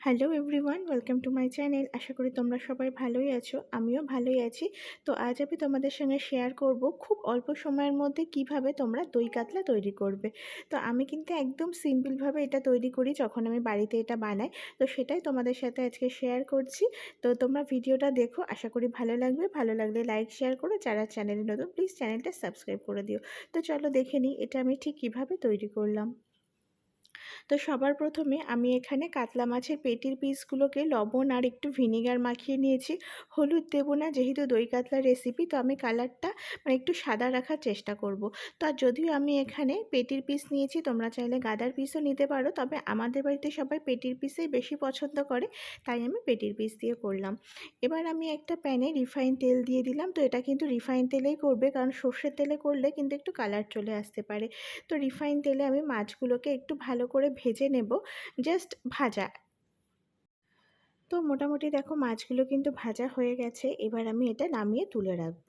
Hello everyone welcome to my channel আশা করি তোমরা সবাই ভালোই আছো, আমিও ভালোই আছি। তো আজ আমি তোমাদের সঙ্গে শেয়ার করব খুব অল্প সময়ের মধ্যে কীভাবে তোমরা দই কাতলা তৈরি করবে। তো আমি কিন্তু একদম সিম্পলভাবে এটা তৈরি করি যখন আমি বাড়িতে এটা বানাই। তো সেটাই তোমাদের সাথে আজকে শেয়ার করছি। তো তোমরা ভিডিওটা দেখো, আশা করি ভালো লাগবে। ভালো লাগলে লাইক শেয়ার করো। যারা চ্যানেলে নতুন প্লিজ চ্যানেলটা সাবস্ক্রাইব করে দিও। তো চলো দেখে নিই এটা আমি ঠিক কীভাবে তৈরি করলাম। তো সবার প্রথমে আমি এখানে কাতলা মাছের পেটির পিসগুলোকে লবণ আর একটু ভিনিগার মাখিয়ে নিয়েছি। হলুদ দেবো না, যেহেতু দই কাতলার রেসিপি তো আমি কালারটা মানে একটু সাদা রাখার চেষ্টা করব। তো আর যদিও আমি এখানে পেটির পিস নিয়েছি, তোমরা চাইলে গাদার পিসও নিতে পারো, তবে আমাদের বাড়িতে সবাই পেটির পিসেই বেশি পছন্দ করে, তাই আমি পেটির পিস দিয়ে করলাম। এবার আমি একটা প্যানে রিফাইন তেল দিয়ে দিলাম, তো এটা কিন্তু রিফাইন তেলেই করবে, কারণ সর্ষের তেলে করলে কিন্তু একটু কালার চলে আসতে পারে। তো রিফাইন তেলে আমি মাছগুলোকে একটু ভালো করে ভেজে নেব জাস্ট ভাজা। তো মোটামুটি দেখো মাছগুলো কিন্তু ভাজা হয়ে গেছে, এবার আমি এটা নামিয়ে তুলে রাখব।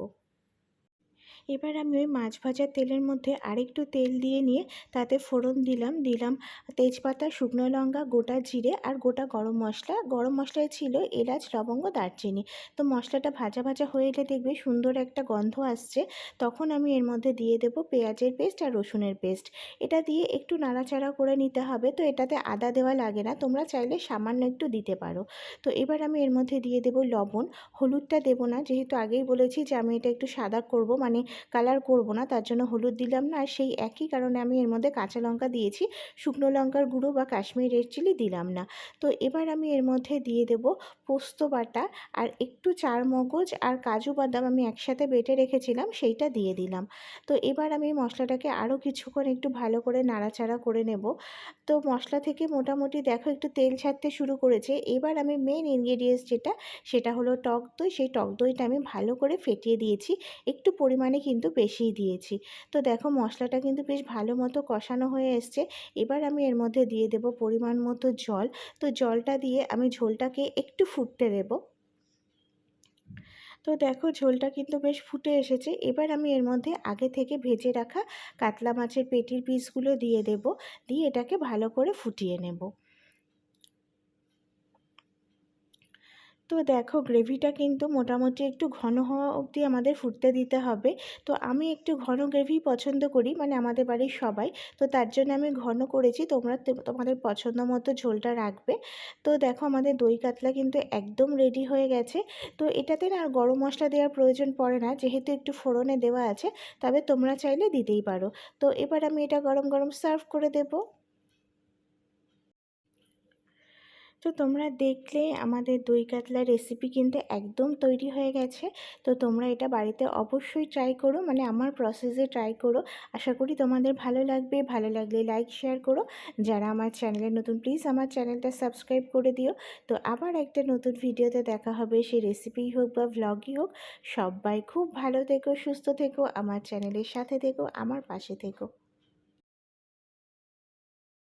এবার আমি ওই মাছ ভাজার তেলের মধ্যে আরেকটু তেল দিয়ে নিয়ে তাতে ফোড়ন দিলাম। দিলাম তেজপাতা, শুকনো লঙ্কা, গোটা জিরে আর গোটা গরম মশলা। গরম মশলায় ছিল এলাচ, লবঙ্গ, দারচিনি। তো মশলাটা ভাজা ভাজা হয়ে এলে দেখবে সুন্দর একটা গন্ধ আসছে। তখন আমি এর মধ্যে দিয়ে দেব পেঁয়াজের পেস্ট আর রসুনের পেস্ট। এটা দিয়ে একটু নাড়াচাড়া করে নিতে হবে। তো এটাতে আদা দেওয়া লাগে না। তোমরা চাইলে সামান্য একটু দিতে পারো। তো এবার আমি এর মধ্যে দিয়ে দেব লবণ। হলুদটা দেবো না। যেহেতু আগেই বলেছি যে আমি এটা একটু সাদা করব। মানে কালার করব না, তার জন্য হলুদ দিলাম না। আর সেই একই কারণে আমি এর মধ্যে কাঁচা লঙ্কা দিয়েছি, শুকনো লঙ্কার গুঁড়ো বা কাশ্মীর রেড চিলি দিলাম না। তো এবার আমি এর মধ্যে দিয়ে দেব পোস্ত বাটা আর একটু চার মগজ আর কাজু বাদাম আমি একসাথে বেটে রেখেছিলাম, সেইটা দিয়ে দিলাম। তো এবার আমি মশলাটাকে আরও কিছুক্ষণ একটু ভালো করে নাড়াচাড়া করে নেব। তো মশলা থেকে মোটামুটি দেখো একটু তেল ছাড়তে শুরু করেছে। এবার আমি মেন ইনগ্রেডিয়েন্টস যেটা, সেটা হলো টক দই। সেই টক দইটা আমি ভালো করে ফেটিয়ে দিয়েছি। একটু পরিমাণে কিন্তু বেশিই দিয়েছি। তো দেখো মশলাটা কিন্তু বেশ ভালো মতো কষানো হয়ে এসছে। এবার আমি এর মধ্যে দিয়ে দেব পরিমাণ মতো জল। তো জলটা দিয়ে আমি ঝোলটাকে একটু ফুটতে দেবো। তো দেখো ঝোলটা কিন্তু বেশ ফুটে এসেছে। এবার আমি এর মধ্যে আগে থেকে ভেজে রাখা কাতলা মাছের পেটির পিসগুলো দিয়ে দেব। দিয়ে এটাকে ভালো করে ফুটিয়ে নেব। তো দেখো গ্রেভিটা কিন্তু মোটামুটি একটু ঘন হওয়া অবধি আমাদের ফুটতে দিতে হবে। তো আমি একটু ঘন গ্রেভি পছন্দ করি মানে আমাদের বাড়ির সবাই। তো তার জন্য আমি ঘন করেছি, তোমরা তোমাদের পছন্দ মতো ঝোলটা রাখবে। তো দেখো আমাদের দই কাতলা কিন্তু একদম রেডি হয়ে গেছে। তো এটাতে না আর গরম মশলা দেওয়ার প্রয়োজন পড়ে না, যেহেতু একটু ফোড়নে দেওয়া আছে, তবে তোমরা চাইলে দিতেই পারো। তো এবার আমি এটা গরম গরম সার্ভ করে দেবো। তো তোমরা দেখলে আমাদের দই কাতলার রেসিপি কিন্তু একদম তৈরি হয়ে গেছে। তো তোমরা এটা বাড়িতে অবশ্যই ট্রাই করো মানে আমার প্রসেসে ট্রাই করো। আশা করি তোমাদের ভালো লাগবে। ভালো লাগলে লাইক শেয়ার করো। যারা আমার চ্যানেলে নতুন প্লিজ আমার চ্যানেলটা সাবস্ক্রাইব করে দিও। তো আবার একটা নতুন ভিডিওতে দেখা হবে। সেই রেসিপি হোক বা ভ্লগই হোক, সবাই খুব ভালো থেকো, সুস্থ থেকো, আমার চ্যানেলের সাথে থেকো, আমার পাশে থেকো।